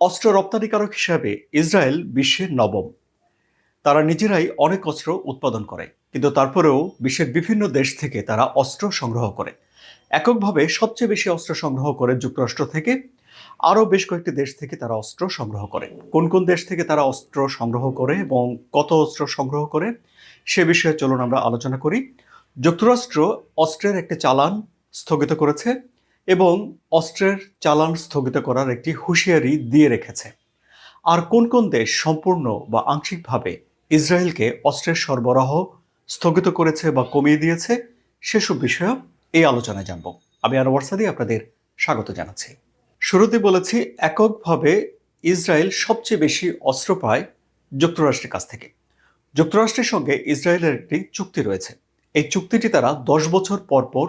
অস্ত্র রপ্তানিকারক হিসাবে ইসরায়েল বিশ্বের নবম। তারা নিজেরাই অনেক অস্ত্র উৎপাদন করে, কিন্তু তারপরেও বিশ্বের বিভিন্ন দেশ থেকে তারা অস্ত্র সংগ্রহ করে। এককভাবে সবচেয়ে বেশি অস্ত্র সংগ্রহ করে যুক্তরাষ্ট্র থেকে, আরও বেশ কয়েকটি দেশ থেকে তারা অস্ত্র সংগ্রহ করে। কোন কোন দেশ থেকে তারা অস্ত্র সংগ্রহ করে এবং কত অস্ত্র সংগ্রহ করে, সে বিষয়ে চলুন আমরা আলোচনা করি। যুক্তরাষ্ট্র অস্ত্রের একটি চালান স্থগিত করেছে এবং অস্ত্রের চালান স্থগিত করার একটি হুঁশিয়ারি দিয়ে রেখেছে। আর কোন কোন দেশ সম্পূর্ণ বা আংশিকভাবে ইসরায়েলকে অস্ত্রের সরবরাহ স্থগিত করেছে বা কমিয়ে দিয়েছে, সেসব বিষয়েও এই আলোচনায় জানব। আমি আনোয়ার সাদি আপনাদের স্বাগত জানাচ্ছি। শুরুতে বলেছি, এককভাবে ইসরায়েল সবচেয়ে বেশি অস্ত্র পায় যুক্তরাষ্ট্রের কাছ থেকে। যুক্তরাষ্ট্রের সঙ্গে ইসরায়েলের একটি চুক্তি রয়েছে। এই চুক্তিটি তারা দশ বছর পর পর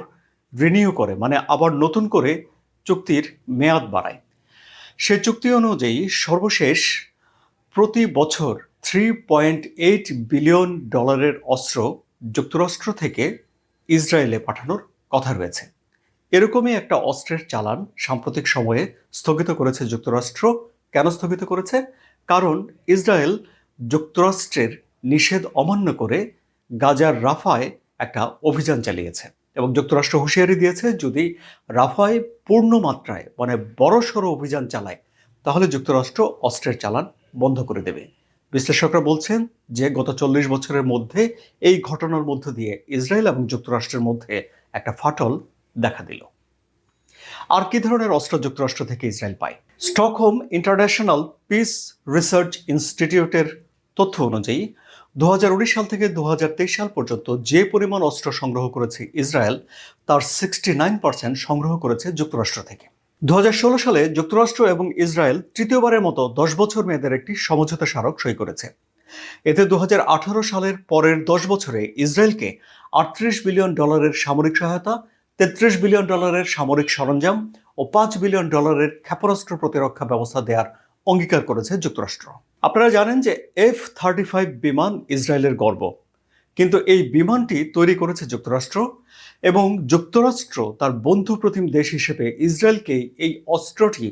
রিনিউ করে মানে আবার নতুন করে চুক্তির মেয়াদ বাড়ায়। সে চুক্তি অনুযায়ী সর্বশেষ প্রতি বছর থ্রি পয়েন্ট এইট বিলিয়ন ডলারের অস্ত্র যুক্তরাষ্ট্র থেকে ইসরায়েলে পাঠানোর কথা রয়েছে। এরকমই একটা অস্ত্রের চালান সাম্প্রতিক সময়ে স্থগিত করেছে যুক্তরাষ্ট্র। কেন স্থগিত করেছে? কারণ ইসরায়েল যুক্তরাষ্ট্রের নিষেধ অমান্য করে গাজার রাফায় একটা অভিযান চালিয়েছে। এবং যুক্তরাষ্ট্র হুঁশিয়ারি দিয়েছে, যদি রাফায় পূর্ণ মাত্রায় মানে বড়সড় অভিযান চালায়, তাহলে যুক্তরাষ্ট্র অস্ত্রের চালান বন্ধ করে দেবে। বিশ্লেষকরা বলছেন যে, গত চল্লিশ বছরের মধ্যে এই ঘটনার মধ্য দিয়ে ইসরায়েল এবং যুক্তরাষ্ট্রের মধ্যে একটা ফাটল দেখা দিল। আর কি ধরনের অস্ত্র যুক্তরাষ্ট্র থেকে ইসরায়েল পায়? স্টকহোম ইন্টারন্যাশনাল পিস রিসার্চ ইনস্টিটিউটের তথ্য অনুযায়ী দু হাজার উনিশ সাল থেকে দু হাজার তেইশ সাল পর্যন্ত যে পরিমাণ অস্ত্র সংগ্রহ করেছে ইসরায়েল, তার সিক্সটি নাইন পার্সেন্ট সংগ্রহ করেছে যুক্তরাষ্ট্র থেকে। দু হাজার ষোলো সালে যুক্তরাষ্ট্র এবং ইসরায়েল তৃতীয়বারের মতো দশ বছর মেয়াদের একটি সমঝোতা স্মারক সই করেছে। এতে দু হাজার আঠারো সালের পরের দশ বছরে ইসরায়েলকে আটত্রিশ বিলিয়ন ডলারের সামরিক সহায়তা, তেত্রিশ বিলিয়ন ডলারের সামরিক সরঞ্জাম ও পাঁচ বিলিয়ন ডলারের ক্ষেপণাস্ত্র প্রতিরক্ষা ব্যবস্থা দেওয়ার অঙ্গীকার করেছে যুক্তরাষ্ট্র। আপনারা জানেন যে এফ থার্টি ফাইভ বিমান ইসরায়েলের গর্ব। কিন্তু এই বিমানটি তৈরি করেছে যুক্তরাষ্ট্র এবং যুক্তরাষ্ট্র তার বন্ধু প্রতিম দেশ হিসেবে ইসরায়েলকে এই অস্ত্রটি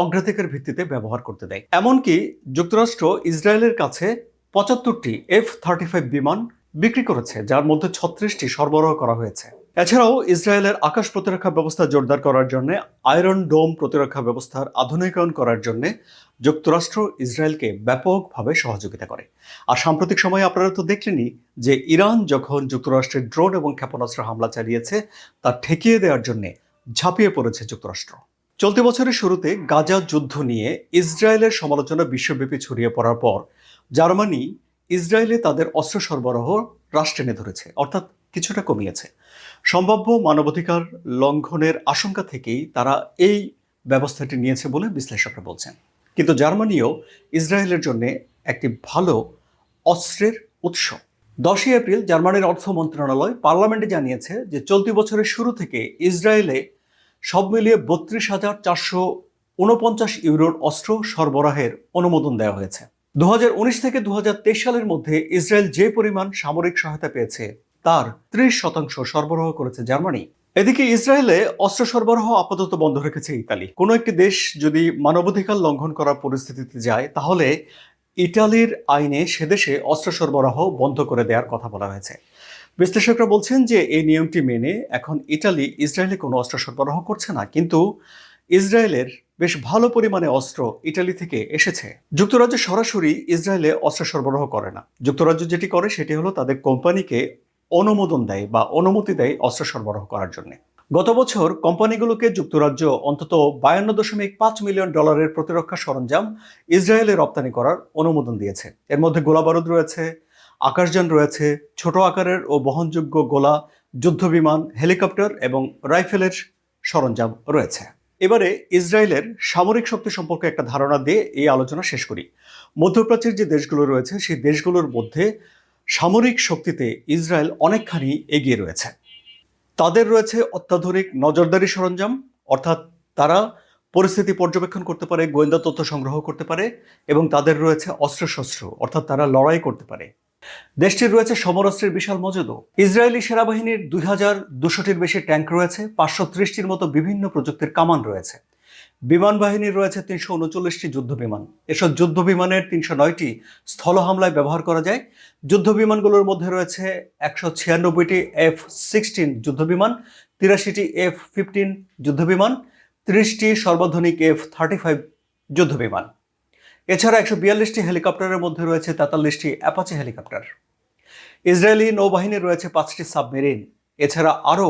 অগ্রাধিকার ভিত্তিতে ব্যবহার করতে দেয়। এমনকি যুক্তরাষ্ট্র ইসরায়েলের কাছে পঁচাত্তরটি এফ থার্টি ফাইভ বিমান বিক্রি করেছে, যার মধ্যে ছত্রিশটি সরবরাহ করা হয়েছে। এছাড়াও ইসরায়েলের আকাশ প্রতিরক্ষা ব্যবস্থা জোরদার করার জন্য, আয়রন ডোম প্রতিরক্ষা ব্যবস্থার আধুনিকায়ন করার জন্য যুক্তরাষ্ট্র ইসরায়েলকে ব্যাপকভাবে সহযোগিতা করে। আর সাম্প্রতিক সময়ে আপনারা তো দেখলেনই যে ইরান যখন যুক্তরাষ্ট্রের ড্রোন এবং ক্ষেপণাস্ত্র হামলা চালিয়েছে, তা ঠেকিয়ে দেওয়ার জন্য ঝাঁপিয়ে পড়েছে যুক্তরাষ্ট্র। চলতি বছরের শুরুতে গাজা যুদ্ধ নিয়ে ইসরায়েলের সমালোচনা বিশ্বব্যাপী ছড়িয়ে পড়ার পর জার্মানি ইসরায়েলে তাদের অস্ত্র সরবরাহ টেনে ধরেছে। অর্থাৎ কিছুটা কমিয়েছে। সম্ভাব্য মানবাধিকার লঙ্ঘনের আশঙ্কা থেকেই তারা এই ব্যবস্থাটি নিয়েছে বলে বিশ্লেষকরা বলছেন। কিন্তু জার্মানিও ইসরায়েলের জন্য একটি ভালো অস্ত্রের উৎস। দশই এপ্রিল জার্মানির অর্থ মন্ত্রণালয় পার্লামেন্টে জানিয়েছে যে চলতি বছরের শুরু থেকে ইসরায়েলে সব মিলিয়ে বত্রিশ হাজার চারশো উনপঞ্চাশ ইউরোর অস্ত্র সরবরাহের অনুমোদন দেওয়া হয়েছে। দু হাজার উনিশ থেকে দু হাজার তেইশ সালের মধ্যে ইসরায়েল যে পরিমাণ সামরিক সহায়তা পেয়েছে তার ত্রিশ শতাংশ সরবরাহ করেছে জার্মানি। এদিকে ইসরায়েলে অস্ত্র সরবরাহ আপাতত বন্ধ রেখেছে ইতালি। কোনো একটি দেশ যদি মানবাধিকার লঙ্ঘন করার পরিস্থিতিতে যায়, তাহলে ইটালির আইনে সে দেশে অস্ত্র সরবরাহ বন্ধ করে দেওয়ার কথা বলা হয়েছে। বিশ্লেষকরা বলছেন যে এই নিয়মটি মেনে এখন ইটালি ইসরায়েলে কোনো অস্ত্র সরবরাহ করছে না, কিন্তু ইসরায়েলের বেশ ভালো পরিমাণে অস্ত্র ইটালি থেকে এসেছে। যুক্তরাজ্য সরাসরি ইসরায়েলে অস্ত্র সরবরাহ করে না। যুক্তরাজ্য যেটি করে, সেটি হলো তাদের কোম্পানিকে অনুমোদন দেয় বা অনুমতি দেয় অস্ত্র সরবরাহ করার জন্য। গত বছর কোম্পানিগুলোকে যুক্তরাজ্য অন্তত বায়ান্ন দশমিক পাঁচ মিলিয়ন ডলারের প্রতিরক্ষা সরঞ্জাম ইসরায়েলে রপ্তানি করার অনুমোদন দিয়েছে। এর মধ্যে গোলাবারুদ রয়েছে, আকাশযান রয়েছে, ছোট আকারের ও বহনযোগ্য গোলা যুদ্ধবিমান, হেলিকপ্টার এবং রাইফেলের সরঞ্জাম রয়েছে। এবারে ইসরায়েলের সামরিক শক্তি সম্পর্কে একটা ধারণা দিয়ে এই আলোচনা শেষ করি। মধ্যপ্রাচ্যের যে দেশগুলো রয়েছে, সেই দেশগুলোর মধ্যে সামরিক শক্তিতে ইসরায়েল অনেকখানি এগিয়ে রয়েছে। তাদের রয়েছে অত্যাধুনিক নজরদারি সরঞ্জাম, অর্থাৎ তারা পরিস্থিতি পর্যবেক্ষণ করতে পারে, গোয়েন্দা তথ্য সংগ্রহ করতে পারে এবং তাদের রয়েছে অস্ত্রশস্ত্র, অর্থাৎ তারা লড়াই করতে পারে। দেশটির রয়েছে সমরাস্ত্রের বিশাল মজুদও। ইসরায়েলি সেনাবাহিনীর দুই হাজার দুশোটির বেশি ট্যাঙ্ক রয়েছে, পাঁচশো ত্রিশটির মতো বিভিন্ন প্রযুক্তির কামান রয়েছে। বিমান বাহিনীর রয়েছে তিনশো উনচল্লিশটি যুদ্ধ বিমান এসব যুদ্ধ বিমানের তিনশো নয়টি স্থল হামলায় ব্যবহার করা যায়। যুদ্ধ বিমানগুলোর মধ্যে রয়েছে একশো ছিয়ানব্বইটি এফ সিক্সটিন যুদ্ধ বিমান তিরাশিটি এফ ফিফটিন যুদ্ধ বিমান ত্রিশটি সর্বাধুনিক এফ থার্টি ফাইভ যুদ্ধ বিমান এছাড়া একশো বিয়াল্লিশটি হেলিকপ্টারের মধ্যে রয়েছে তেতাল্লিশটি অ্যাপাচি হেলিকপ্টার। ইসরায়েলি নৌবাহিনীর রয়েছে পাঁচটি সাবমেরিন। এছাড়া আরও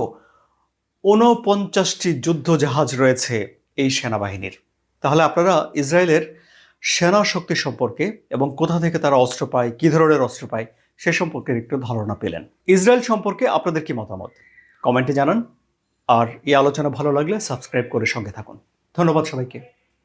ঊনপঞ্চাশটি যুদ্ধ জাহাজ রয়েছে। এই সেনাবাহিনীর। তাহলে আপনারা ইসরায়েলের সেনা শক্তি সম্পর্কে এবং কোথা থেকে তারা অস্ত্র পায়, কী ধরনের অস্ত্র পায়, সে সম্পর্কে একটু ধারণা পেলেন। ইসরায়েল সম্পর্কে আপনাদের কি মতামত? কমেন্টে জানান। আর এই আলোচনা ভালো লাগলে সাবস্ক্রাইব করে সঙ্গে থাকুন। ধন্যবাদ সবাইকে।